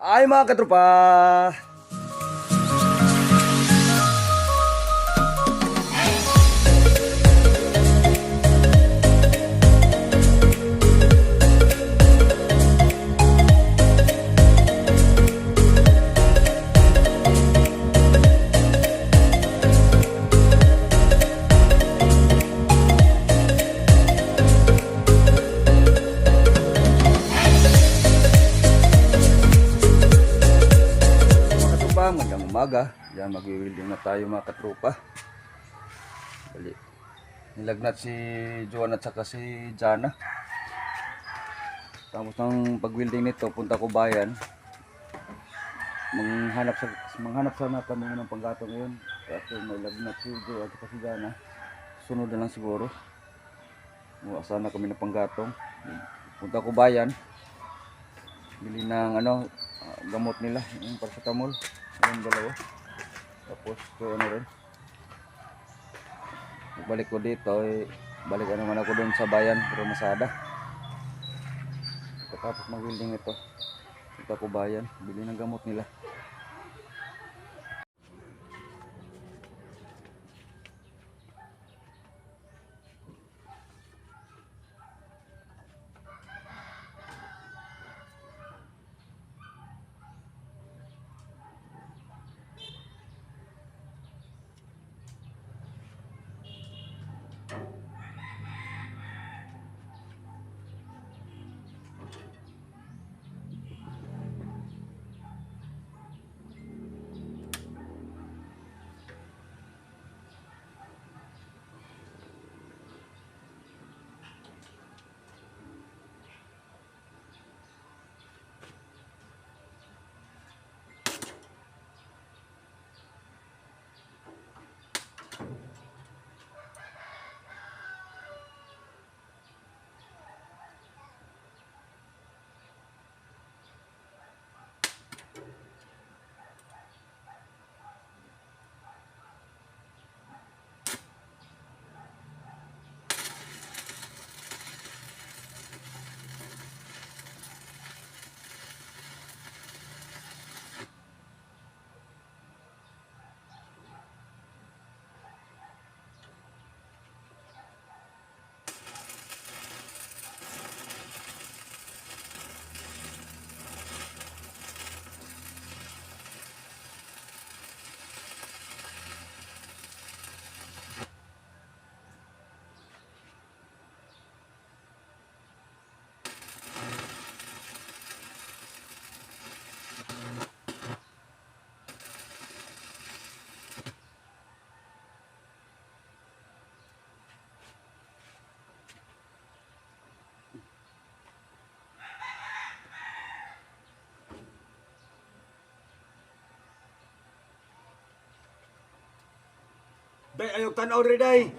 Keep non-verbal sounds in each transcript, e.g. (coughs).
Ay mga katropa! Katropa, magandang umaga. Yan, mag-wielding na tayo mga katropa. Dali. Nilagnat si Joan at saka si Jana. Tapos ng pag-wielding nito, punta ko bayan. Manghanap sa manghanap sana kami ng panggato ngayon. Kasi may lagnat si Joan at saka si Jana. Sunod na lang siguro. Muha sana kami ng panggatong. Punta ko bayan. Bili ng ano, ah, gamot nila, yung paracetamol, yung dalawa. Tapos ito ano rin. Balik ko dito, eh, balik naman ako doon sa bayan, pero masada. Tapos mag-building ito. Punta ko bayan, bili ng gamot nila. Day, ayok tanaw rin, day.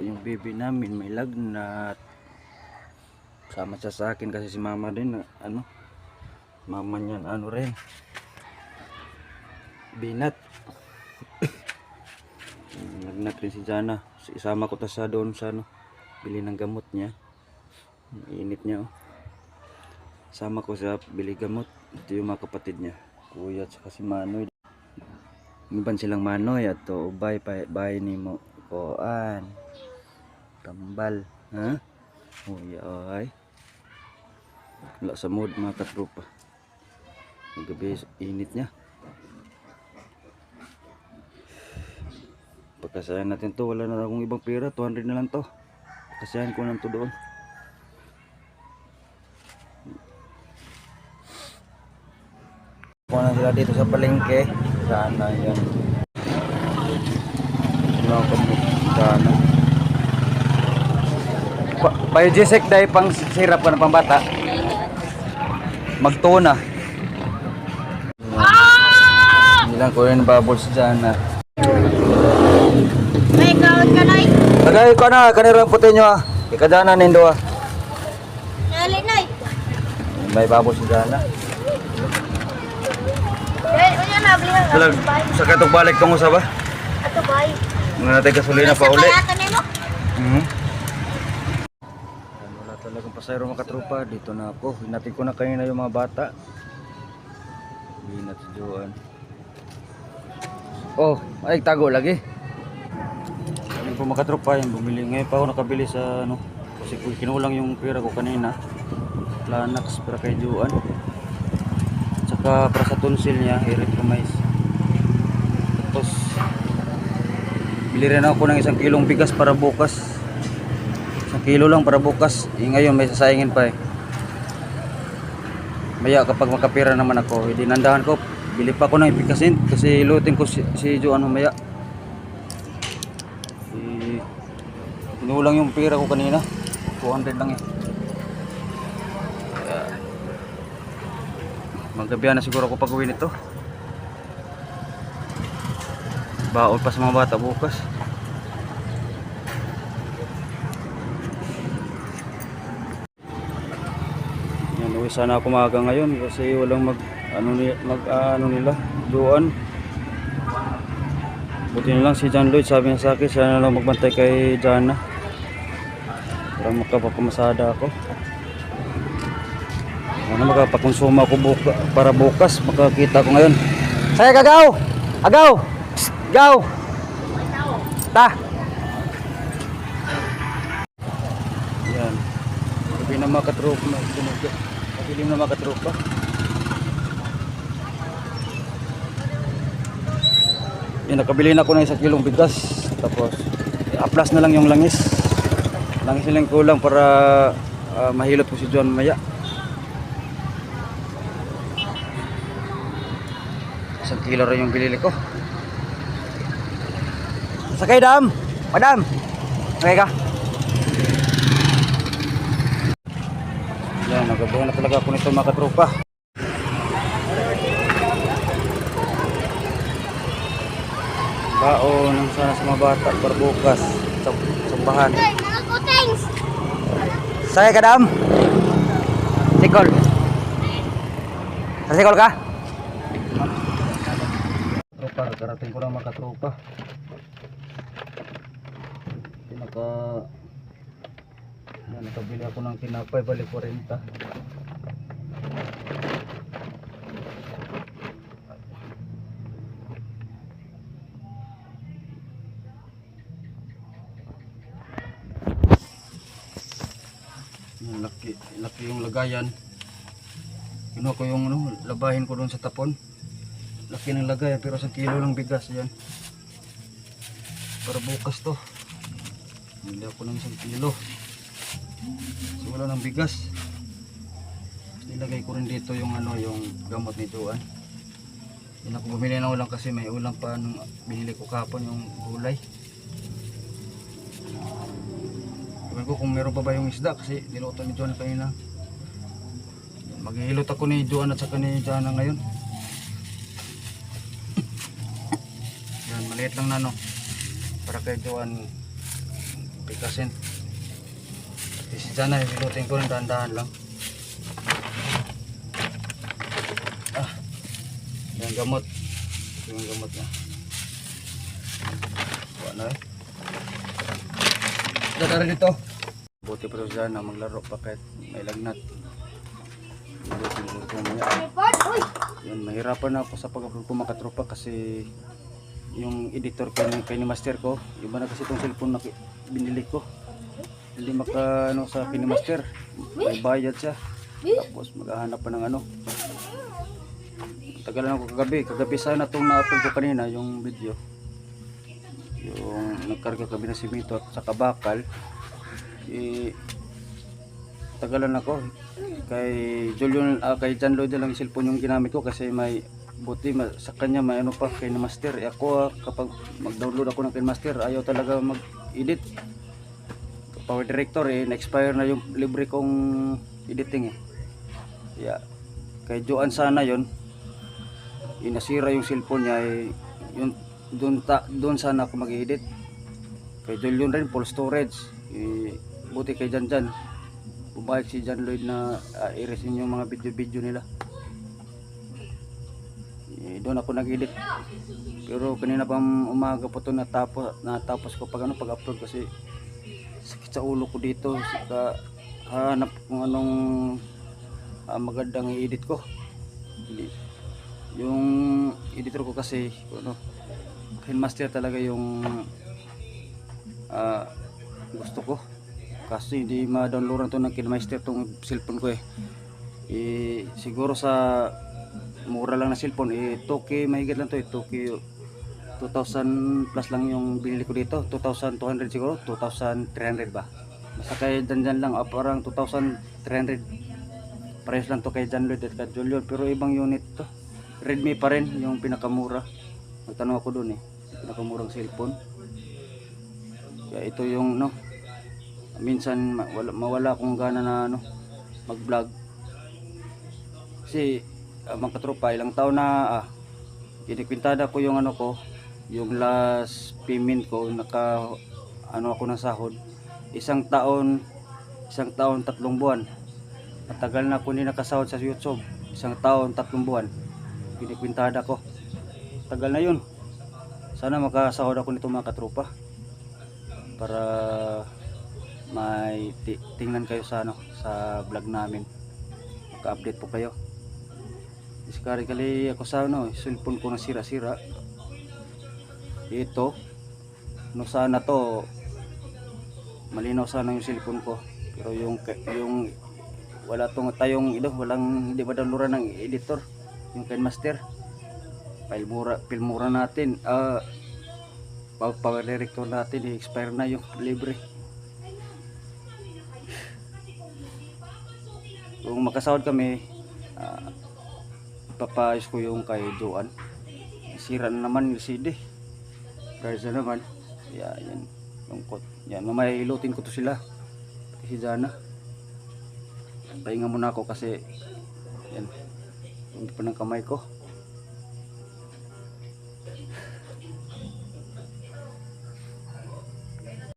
Yung baby namin may lagnat. Sama siya sa akin kasi si mama din ano. Mama niyan ano rin. Binat. (coughs) lagnat rin si Jana. Isama ko ta sa doon sa ano. Bili ng gamot niya. Init niya oh. Sama ko sa bili gamot. Ito yung mga kapatid niya. Kuya at saka si Manoy. Iban silang Manoy at to ubay bay ni mo koan. Tambal, ha? Kuya ay. Wala sa mood mga katropa. Gabi init niya. Pagkasayan natin to, wala na akong ibang pera, 200 na lang to. Kasayan ko lang to doon. Kung na sila dito sa palengke, sana yan. Ano ko Jessic dahil pang sirap ka na pang bata. Magtuna. Nilang ko rin bubbles dyan na. May kawat ka na eh. Tagay ko na, kanirang puti nyo ah. Ikadana nindo ah. Nalin na eh. May bubbles dyan na. Ano na, ka. Talag, sa katong balik tong usa ba? Ato ba eh. Mga natin gasolina pa uli. Sa kaya mo? Mhm. Yan, Pasayro mga katropa. Dito na ako. Hinatid ko na kanina yung mga bata. Hinat Joan. Oh, ay tago lagi. Ayun po mga katropa yung bumili. Ngayon pa ako nakabili sa ano. Kasi kinulang yung pera ko kanina. Lanax para kay Joan. Tsaka para sa tonsil niya, erythromycin. Tapos Bili rin ako ng isang kilong bigas para bukas. Kilo lang para bukas. Eh, ngayon may sasayangin pa eh. Maya kapag makapira naman ako, hindi nandahan ko. Bili pa ako ng ipikasin kasi lutin ko si, si Joan mamaya. Eh, Inulang yung pira ko kanina. 200 lang eh. Maggabihan na siguro ako pag uwi nito. Baon pa sa mga bata bukas. Uwi sana ako maaga ngayon kasi walang mag ano ni mag ano nila doon. Buti na lang si John Lloyd sabi niya sa akin siya na lang magbantay kay Jana. Para makapapamasada ako. Ano makapakonsuma ako buka, para bukas makakita ko ngayon. Saya gagaw! Agaw! Psst, Gaw! Ta! Yan. Sabi na mga katropa. Pabilim na mga katropa. Yan, nakabili na ako ng isang kilong bigas. Tapos, aplas na lang yung langis. Langis lang kulang para ah, mahilot ko si John maya. Isang kilo rin yung binili ko. Sakay dam! Madam! Sakay ka? Nagabuhan na talaga ako nito mga katropa. Baon ng sana sa mga bata para bukas sa sambahan. Sakay ka dam! Sikol! Sikol ka? Tropa, karating ko lang mga katropa. Pinaka... Yan, nakabili ako ng tinapay, balik 40. Yan, laki, laki yung lagayan. Kinuha ko yung ano, labahin ko doon sa tapon. Laki ng lagay pero sa kilo lang bigas yan. Para bukas to. Hindi ako ng isang kilo. Kasi wala ng bigas. Nilagay ko rin dito yung ano, yung gamot ni Joan. Hindi ako bumili ng ulam kasi may ulam pa nung binili ko kapon yung gulay. Sabi ko kung meron pa ba yung isda kasi niluto ni Joan kanina. Maghihilot ako ni Joan at saka ni Jana ngayon. (coughs) Yan, maliit lang na no. Para kay Joan Pikasin. Sana nilutin ko ng dahan-dahan lang. Ah. Yung gamot. Yung gamot na. Ano eh? Dadara dito. Buti pa ito sana maglaro pa kahit may lagnat. Nilutin ko ito uy. Yun, mahirapan ako sa pag-upload ko mga katropa kasi yung editor ko kay ni master ko, iba na kasi itong cellphone na binili ko. Hindi maka ano sa kay ni master. May bayad siya. Tapos maghahanap pa ng ano. Tagalan ako kagabi. Kagabi sana itong na-upload ko kanina, yung video. Yung nagkarga kami ng simento at sa kabakal. Eh, tagalan ako kay Julian ah, kay John Lloyd lang yung cellphone yung ginamit ko kasi may buti ma- sa kanya may ano pa kay master eh, ako ah, kapag mag-download ako ng kay master ayaw talaga mag-edit power director eh na-expire na yung libre kong editing eh yeah. kay Joan sana yon inasira yung cellphone niya eh, yun doon ta doon sana ako mag-edit kay Julian rin full storage eh, buti kay Jan Jan bumayag si John Lloyd na uh, i-resin yung mga video-video nila. Eh, doon ako nag-edit. Pero kanina pa umaga po to natapos, natapos ko pag ano pag-upload kasi sakit sa ulo ko dito. Saka hanap kung anong ah, magandang i-edit ko. Yung editor ko kasi ano, Master talaga yung ah, gusto ko kasi hindi ma-downloadan to ng Kinmeister tong cellphone ko eh. eh siguro sa mura lang na cellphone eh 2k mahigit lang to eh 2k 2,000 plus lang yung binili ko dito. 2,200 siguro 2,300 ba? Basta kay dyan dyan lang ah, parang 2,300 parehas lang to kay John Lloyd at kay Julian pero ibang unit to. Redmi pa rin yung pinakamura. Nagtanong ako dun eh pinakamurang cellphone. Kaya ito yung no minsan ma- wala, mawala akong gana na ano mag vlog kasi uh, mga katropa ilang taon na ah, ko yung ano ko yung last payment ko naka ano ako ng sahod isang taon isang taon tatlong buwan. Matagal na ako hindi nakasahod sa youtube. Isang taon tatlong buwan. Kinikwintada ko. Tagal na yun. Sana makasahod ako nito mga katropa. Para may ti- tingnan kayo sa ano sa vlog namin. Maka-update po kayo. Diskari kali ako sa ano, cellphone ko na sira-sira. Ito, no sana to malinaw sana yung cellphone ko. Pero yung yung wala tong tayong ito, walang hindi ba downloadan ng editor, yung Kinemaster. File mura, file mura natin. Ah, uh, power director natin, i-expire na yung libre. kung makasahod kami uh, papayos ko yung kay Joan sira na naman yung CD dahil sa naman? Yeah, yan lungkot. Yan mamaya ilutin ko to sila. Si Jana. Pahinga muna ako kasi yan hindi pa ng kamay ko